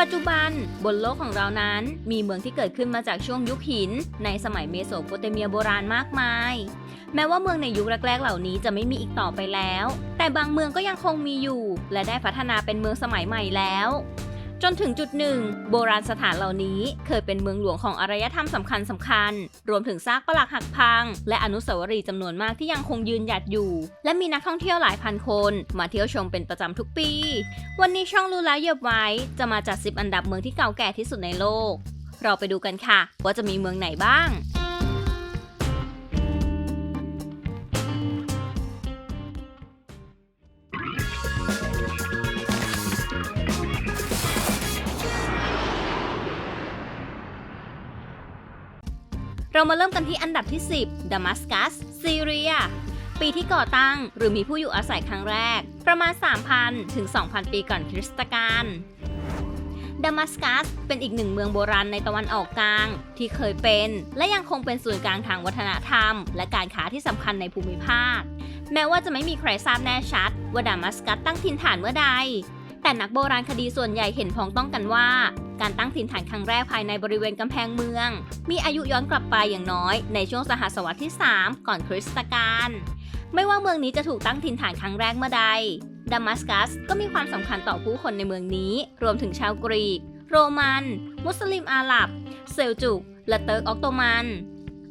ปัจจุบันบนโลกของเรานั้น มีเมืองที่เกิดขึ้นมาจากช่วงยุคหิน ในสมัยเมโสโปเตเมียโบราณมากมาย แม้ว่าเมืองในยุคแรก ๆ เหล่านี้จะไม่มีอีกต่อไปแล้ว แต่บางเมืองก็ยังคงมีอยู่ และได้พัฒนาเป็นเมืองสมัยใหม่แล้ว จนถึงจุดหนึ่ง โบราณสถานเหล่านี้เคยเป็นเมืองหลวงของอารยธรรมสำคัญสำคัญๆรวมถึงซากปรักหักพัง และอนุสาวรีย์จำนวนมากที่ยังคงยืนหยัดอยู่ และมีนักท่องเที่ยวหลายพันคน มาเที่ยวชมเป็นประจำทุกปี วันนี้ช่องรู้แล้วเยียบไว้ จะมาจัด 10 อันดับเมืองที่เก่าแก่ที่สุดในโลก เราไปดูกันค่ะ ว่าจะมีเมืองไหนบ้าง เรามาเริ่มกันที่อันดับที่ 10ดัมัสกัส ซีเรีย ปีที่ก่อตั้งหรือมีผู้อยู่อาศัยครั้งแรก ประมาณ 3,000 ถึง 2,000 ปีก่อนคริสตกาลดัมัสกัสเป็นอีกหนึ่งเมืองโบราณในตะวันออกกลาง ที่เคยเป็น และยังคงเป็นศูนย์กลางทางวัฒนธรรม และการค้าที่สำคัญในภูมิภาค แม้ว่าจะไม่มีใครทราบแน่ชัด ว่าดัมัสกัสตั้งถิ่นฐานเมื่อใด แต่นักโบราณคดีส่วนใหญ่เห็นพ้องต้องกันว่า การตั้งถิ่นฐานครั้งแรกภายในบริเวณกำแพงเมือง มีอายุย้อนกลับไปอย่างน้อย ในช่วงสหัสวรรษที่ 3 ก่อนคริสตกาลไม่ว่าเมืองนี้จะถูกตั้งถิ่นฐานครั้งแรกเมื่อใดดามัสกัสก็มีความสำคัญต่อผู้คนในเมืองนี้ รวมถึงชาวกรีก โรมัน มุสลิมอาหรับ เซลจุก และเติร์กออตโตมัน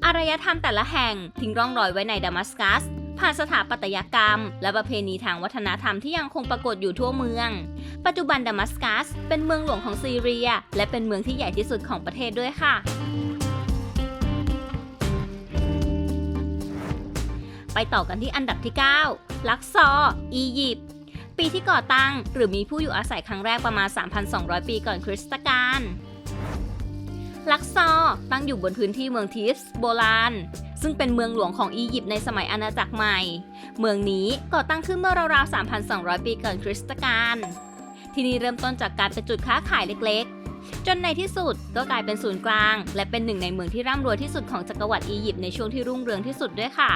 อารยธรรมแต่ละแห่งทิ้งร่องรอยไว้ในดามัสกัส ผ่านสถาปัตยกรรม และประเพณีทางวัฒนธรรมที่ยังคงปรากฏอยู่ทั่วเมือง ปัจจุบันดามัสกัส เป็นเมืองหลวงของซีเรีย และเป็นเมืองที่ใหญ่ที่สุดของประเทศด้วยค่ะไปต่อกันที่อันดับที่ 9 ลักซอร์อียิปต์ ปีที่ก่อตั้ง หรือมีผู้อยู่อาศัยครั้งแรกประมาณ 3,200 ปีก่อนคริสตกาล ลักซอร์ตั้งอยู่บนพื้นที่เมืองทิฟส์โบราณ ซึ่งเป็นเมืองหลวงของอียิปต์ในสมัยอาณาจักรใหม่ เมืองนี้ก่อตั้งขึ้นเมื่อราวๆ 3,200 ปีก่อนคริสตกาลที่นี่เริ่มต้นจากการเป็นจุดค้าขายเล็กๆ จนในที่สุดก็กลายเป็นศูนย์กลาง และเป็นหนึ่งในเมืองที่ร่ำรวยที่สุดของจักรวรรดิอียิปต์ในช่วงที่รุ่งเรืองที่สุดด้วยค่ะ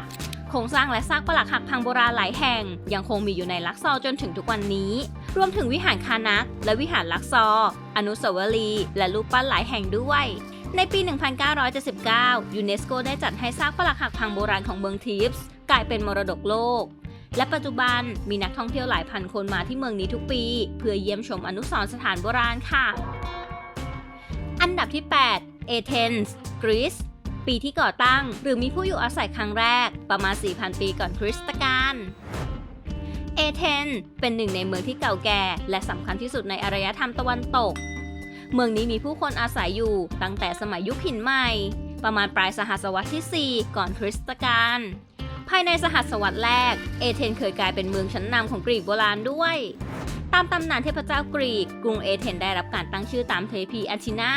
โครงสร้างและซากปรักหักพังโบราณหลายแห่ง ยังคงมีอยู่ในลักซอร์จนถึงทุกวันนี้ รวมถึงวิหารคานัก และวิหารลักซอร์อนุสาวรีย์และรูปปั้นหลายแห่งด้วย ในปี 1979 ยูเนสโกได้จัดให้ซากปรักหักพังโบราณของเมืองทิฟส์กลายเป็นมรดกโลก และปัจจุบันมีนักท่องเที่ยวหลายพันคนมาที่เมืองนี้ทุกปี เพื่อเยี่ยมชมอนุสรณ์สถานโบราณค่ะ อันดับที่ 8 เอเธนส์กรีซปีที่ก่อตั้ง หรือมีผู้อยู่อาศัยครั้งแรกประมาณ 4,000 ปีก่อนคริสตกาล เอเธนเป็นหนึ่งในเมืองที่เก่าแก่ และสำคัญที่สุดในอารยธรรมตะวันตก เมืองนี้มีผู้คนอาศัยอยู่ตั้งแต่สมัยยุคหินใหม่ ประมาณปลายสหัสวรรษที่ 4 ก่อนคริสตกาลภายในสหัสวรรษแรก เอเธนเคยกลายเป็นเมืองชั้นนำของกรีกโบราณด้วย ตามตำนานเทพเจ้ากรีก กรุงเอเธนได้รับการตั้งชื่อตามเทพีอาทินา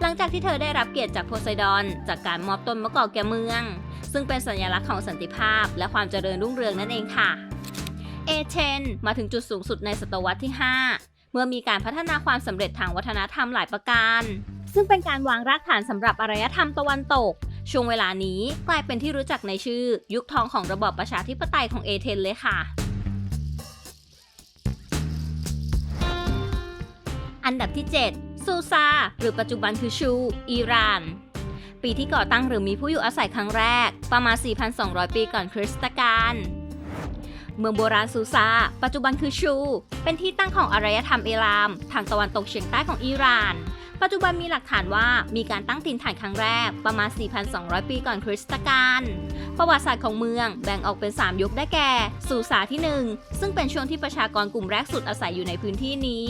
หลังจากที่เธอได้รับเกียรติจากโพไซดอน จากการมอบต้นมะกอกแก่เมือง ซึ่งเป็นสัญลักษณ์ของสันติภาพ และความเจริญรุ่งเรืองนั่นเองค่ะ เอเธนมาถึงจุดสูงสุดในศตวรรษที่ 5 เมื่อมีการพัฒนาความสำเร็จทางวัฒนธรรมหลายประการ ซึ่งเป็นการวางรากฐานสำหรับอารยธรรมตะวันตก ช่วงเวลานี้กลายเป็นที่รู้จักในชื่อ ยุคทองของระบอบประชาธิปไตยของเอเธนเลยค่ะอันดับที่ 7 ซูซา หรือปัจจุบันคือชู อิหร่าน ปีที่ก่อตั้งหรือมีผู้อยู่อาศัยครั้งแรก ประมาณ 4,200 ปีก่อนคริสตกาล เมืองโบราณซูซา ปัจจุบันคือชู เป็นที่ตั้งของอารยธรรมอิราม ทางตะวันตกเฉียงใต้ของอิหร่าน ปัจจุบันมีหลักฐานว่ามีการตั้งถิ่นฐานครั้งแรกประมาณ 4,200 ปีก่อนคริสตกาล ประวัติศาสตร์ของเมืองแบ่งออกเป็น 3 ยุคได้แก่ซูซาที่ 1 ซึ่งเป็นช่วงที่ประชากรกลุ่มแรกสุดอาศัยอยู่ในพื้นที่นี้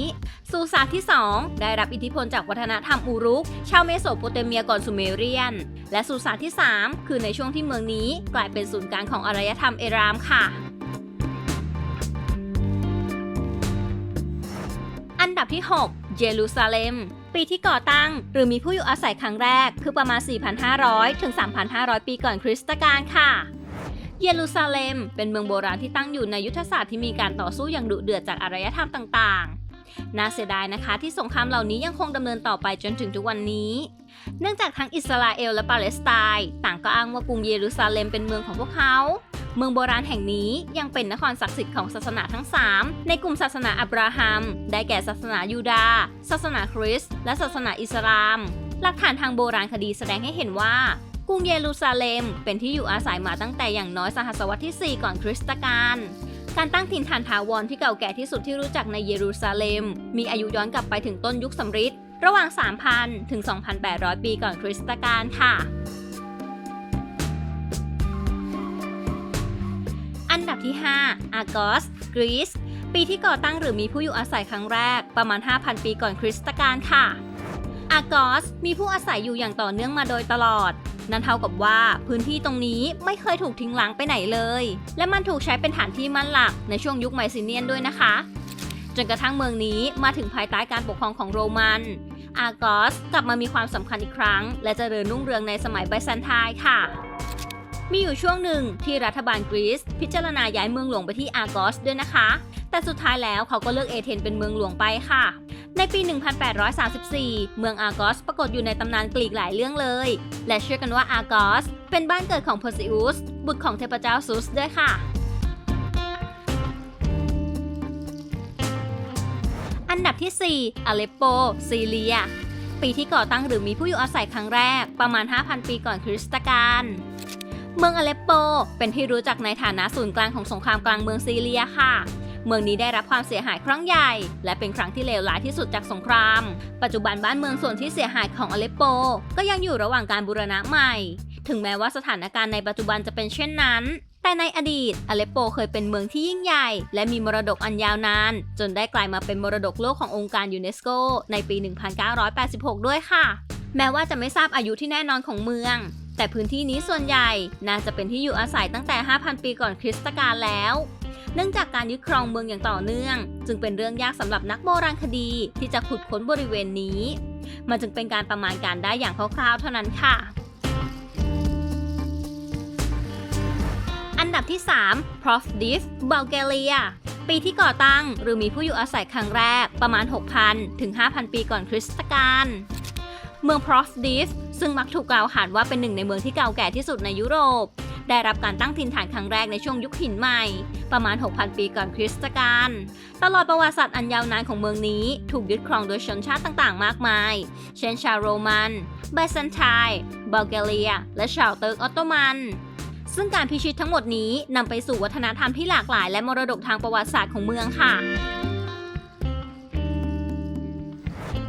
ซูซาที่ 2 ได้รับอิทธิพลจากวัฒนธรรมอูรุก ชาวเมโสโปเตเมียก่อนซูเมเรียน และซูซาที่ 3 คือในช่วงที่เมืองนี้กลายเป็นศูนย์กลางของอารยธรรมเอรามค่ะ อันดับที่ 6 เยรูซาเล็ม ปีที่ก่อตั้ง หรือมีผู้อยู่อาศัยครั้งแรก คือประมาณ 4,500 ถึง 3,500 ปีก่อนคริสตกาลค่ะเยรูซาเล็ม เป็นเมืองโบราณที่ตั้งอยู่ในยุทธศาสตร์ที่มีการต่อสู้อย่างดุเดือดจากอารยธรรมต่างๆ น่าเสียดายนะคะที่สงครามเหล่านี้ยังคงดำเนินต่อไปจนถึงทุกวันนี้ เนื่องจากทั้งอิสราเอลและปาเลสไตน์ต่างก็อ้างว่ากรุงเยรูซาเล็มเป็นเมืองของพวกเขา เมืองโบราณแห่งนี้ยังเป็นนครศักดิ์สิทธิ์ของศาสนาทั้ง 3 ในกลุ่มศาสนาอับราฮัม ได้แก่ศาสนายูดาห์ศาสนาคริสต์และศาสนาอิสลาม หลักฐานทางโบราณคดีแสดงให้เห็นว่ากรุงเยรูซาเล็ม เป็นที่อยู่อาศัยมาตั้งแต่อย่างน้อยสหัสวรรษที่ 4 ก่อนคริสตกาลการตั้งถิ่นฐานถาวรที่เก่าแก่ที่สุดที่รู้จักในเยรูซาเล็ม มีอายุย้อนกลับไปถึงต้นยุคสำริดระหว่าง 3,000 ถึง 2,800 ปีก่อนคริสตกาลค่ะ ที่ 5 อากอสกรีซปีที่ก่อตั้งหรือมีผู้อยู่อาศัยครั้งแรกประมาณ 5,000 ปีก่อนคริสตกาลค่ะ อากอสมีผู้อาศัยอยู่อย่างต่อเนื่องมาโดยตลอด นั่นเท่ากับว่าพื้นที่ตรงนี้ไม่เคยถูกทิ้งล้างไปไหนเลย และมันถูกใช้เป็นฐานที่มั่นหลักในช่วงยุคไมซิเนียนด้วยนะคะ จนกระทั่งเมืองนี้มาถึงภายใต้การปกครองของโรมัน อากอสกลับมามีความสำคัญอีกครั้ง และเจริญรุ่งเรืองในสมัยไบแซนไทน์ค่ะ มีอยู่ช่วงหนึ่งที่รัฐบาลกรีซพิจารณาย้ายเมืองหลวงไปที่อาร์กอสด้วยนะคะ แต่สุดท้ายแล้วเขาก็เลือกเอเธนเป็นเมืองหลวงไปค่ะ ในปี 1834 เมืองอาร์กอสปรากฏอยู่ในตำนานกรีกหลายเรื่องเลย และเชื่อกันว่าอาร์กอสเป็นบ้านเกิดของเพอร์ซิอุสบุตรของเทพเจ้าซุสด้วยค่ะอันดับที่ 4 อเลปโป ซีเรีย ปีที่ก่อตั้งหรือมีผู้อยู่อาศัยครั้งแรกประมาณ 5,000 ปีก่อนคริสตกาล เมืองอเลปโป เป็นที่รู้จักในฐานะศูนย์กลางของสงครามกลางเมืองซีเรียค่ะ เมืองนี้ได้รับความเสียหายครั้งใหญ่ และเป็นครั้งที่เลวร้ายที่สุดจากสงคราม ปัจจุบันบ้านเมืองส่วนที่เสียหายของอเลปโป ก็ยังอยู่ระหว่างการบูรณะใหม่ ถึงแม้ว่าสถานการณ์ในปัจจุบันจะเป็นเช่นนั้น แต่ในอดีตอเลปโปเคยเป็นเมืองที่ยิ่งใหญ่ และมีมรดกอันยาวนาน จนได้กลายมาเป็นมรดกโลกขององค์การยูเนสโกในปี 1986 ด้วยค่ะ แม้ว่าจะไม่ทราบอายุที่แน่นอนของเมือง แต่พื้นที่นี้ส่วนใหญ่น่าจะเป็นที่อยู่อาศัยตั้งแต่ 5,000 ปีก่อนคริสตกาลแล้ว เนื่องจากการยึดครองเมืองอย่างต่อเนื่อง จึงเป็นเรื่องยากสำหรับนักโบราณคดีที่จะขุดค้นบริเวณนี้ มันจึงเป็นการประมาณการได้อย่างคร่าวๆ เท่านั้นค่ะ อันดับที่ 3 p r o f d i v บัลแกเรียปีที่ก่อตั้งหรือมีผู้อยู่อาศัยครั้งแรกประมาณ 6,000 ถึง 5,000 ปีก่อนคริสตกาล เมือง p r o f d i v ซึ่งมักถูกกล่าวขานว่าเป็นหนึ่งในเมืองที่เก่าแก่ที่สุดในยุโรป ได้รับการตั้งถิ่นฐานครั้งแรกในช่วงยุคหินใหม่ ประมาณ 6,000 ปีก่อนคริสตกาลตลอดประวัติศาสตร์อันยาวนานของเมืองนี้ ถูกยึดครองโดยชนชาติต่างๆ มากมาย เช่นชาวโรมันไบแซนไทน์บัลแกเรีย และชาวเติร์กออตโตมันซึ่งการพิชิตทั้งหมดนี้นำไปสู่วัฒนธรรมที่หลากหลายและมรดกทางประวัติศาสตร์ของเมืองค่ะ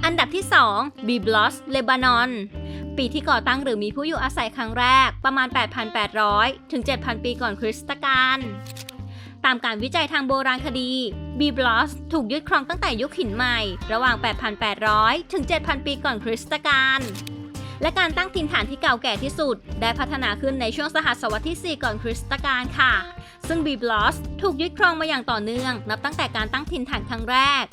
อันดับที่ 2 บีบลอสเลบานอน ปีที่ก่อตั้งหรือมีผู้อยู่อาศัยครั้งแรกประมาณ 8,800 ถึง 7,000 ปีก่อนคริสตกาลตามการวิจัยทางโบราณคดีบีบลอสถูกยึดครองตั้งแต่ยุคหินใหม่ ระหว่าง 8,800 ถึง 7,000 ปีก่อนคริสตกาลและการตั้งถิ่นฐานที่เก่าแก่ที่สุด ได้พัฒนาขึ้นในช่วงสหัสวรรษที่ 4 ก่อนคริสตกาลค่ะ ซึ่งบีบลอสถูกยึดครองมาอย่างต่อเนื่อง นับตั้งแต่การตั้งถิ่นฐานครั้งแรก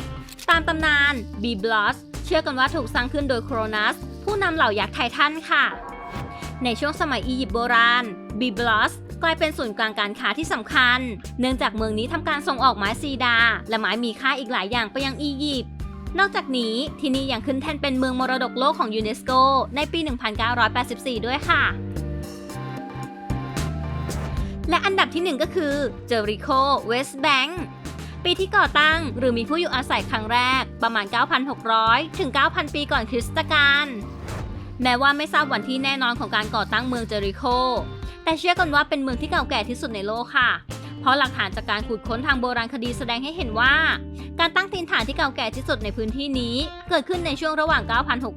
ตามตำนานบีบลอสเชื่อกันว่าถูกสร้างขึ้นโดยโครนัส ผู้นำเหล่ายักษ์ไททันค่ะ ในช่วงสมัยอียิปต์โบราณบีบลอสกลายเป็นศูนย์กลางการค้าที่สำคัญ เนื่องจากเมืองนี้ทำการส่งออกไม้ซีดา และไม้มีค่าอีกหลายอย่างไปยังอียิปต์นอกจากนี้ที่นี่ยังขึ้นแท่นเป็นเมืองมรดกโลกของยูเนสโกในปี 1984 ด้วยค่ะ และอันดับที่ 1 ก็คือเจอริโคเวสต์แบงค์ปีที่ก่อตั้งหรือมีผู้อยู่อาศัยครั้งแรกประมาณ 9,600 ถึง 9,000 ปีก่อนคริสตกาล แม้ว่าไม่ทราบวันที่แน่นอนของการก่อตั้งเมืองเจอริโค แต่เชื่อกันว่าเป็นเมืองที่เก่าแก่ที่สุดในโลกค่ะ เพราะหลักฐานจากการขุดค้นทางโบราณคดีแสดงให้เห็นว่า การตั้งถิ่นฐานที่เก่าแก่ที่สุดในพื้นที่นี้ เกิดขึ้นในช่วงระหว่าง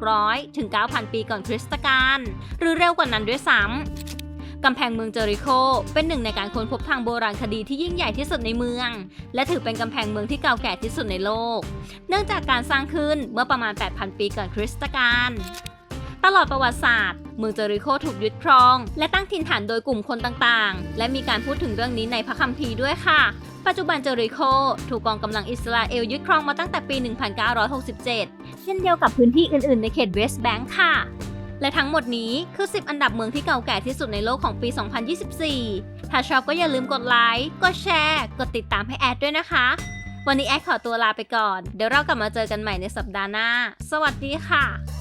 9,600 ถึง 9,000 ปีก่อนคริสตกาลหรือเร็วกว่านั้นด้วยซ้ำกำแพงเมืองเจอริโค เป็นหนึ่งในการค้นพบทางโบราณคดีที่ยิ่งใหญ่ที่สุดในเมือง และถือเป็นกำแพงเมืองที่เก่าแก่ที่สุดในโลก เนื่องจากการสร้างขึ้นเมื่อประมาณ 8,000 ปีก่อนคริสตกาล ตลอดประวัติศาสตร์ เมืองเจอริโคถูกยึดครอง และตั้งถิ่นฐานโดยกลุ่มคนต่างๆ และมีการพูดถึงเรื่องนี้ในพระคัมภีร์ด้วยค่ะ ปัจจุบันเจอริโคถูกกองกำลังอิสราเอลยึดครองมาตั้งแต่ปี 1967 เช่นเดียวกับพื้นที่อื่นๆ ในเขตเวสต์แบงค์ค่ะและทั้งหมดนี้คือ 10 อันดับเมืองที่เก่าแก่ที่สุดในโลกของปี 2024 ถ้าชอบก็อย่าลืมกดไลค์ กดแชร์ กดติดตามให้แอดด้วยนะคะ วันนี้แอดขอตัวลาไปก่อน เดี๋ยวเรากลับมาเจอกันใหม่ในสัปดาห์หน้า สวัสดีค่ะ